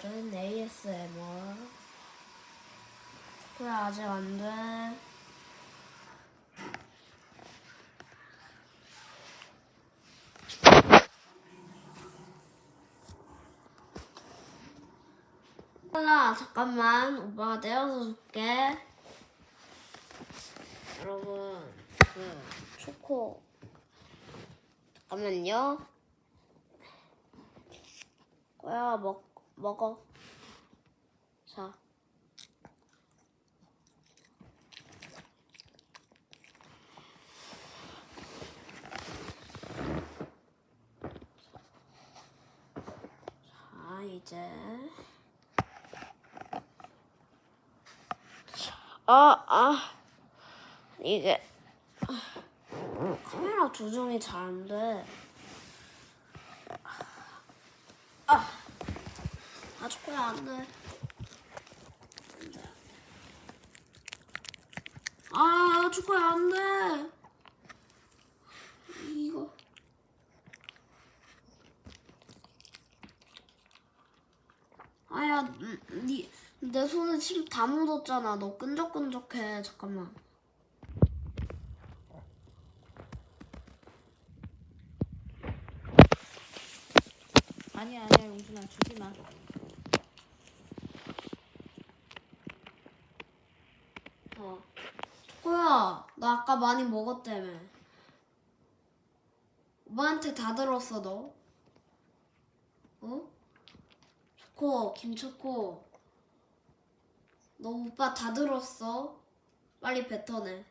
오늘은 ASMR. 그래 아직 안 돼. 콜라 잠깐만 오빠가 떼어서 줄게. 여러분 그 초코 잠깐만요. 꼬야 먹 먹어. 자. 자 이제 아 아. 이게 카메라 조정이 잘 안 돼. 아 초코야 안 돼. 안 돼. 아 초코야 안 돼. 이거. 아야, 음, 니, 내 손에 침 다 묻었잖아. 너 끈적끈적해. 잠깐만. 아니야 아니야 용준아 주지 마. 어. 초코야, 나 아까 많이 먹었다며. 오빠한테 다 들었어, 너. 어? 초코, 김초코. 너 오빠 다 들었어? 빨리 뱉어내.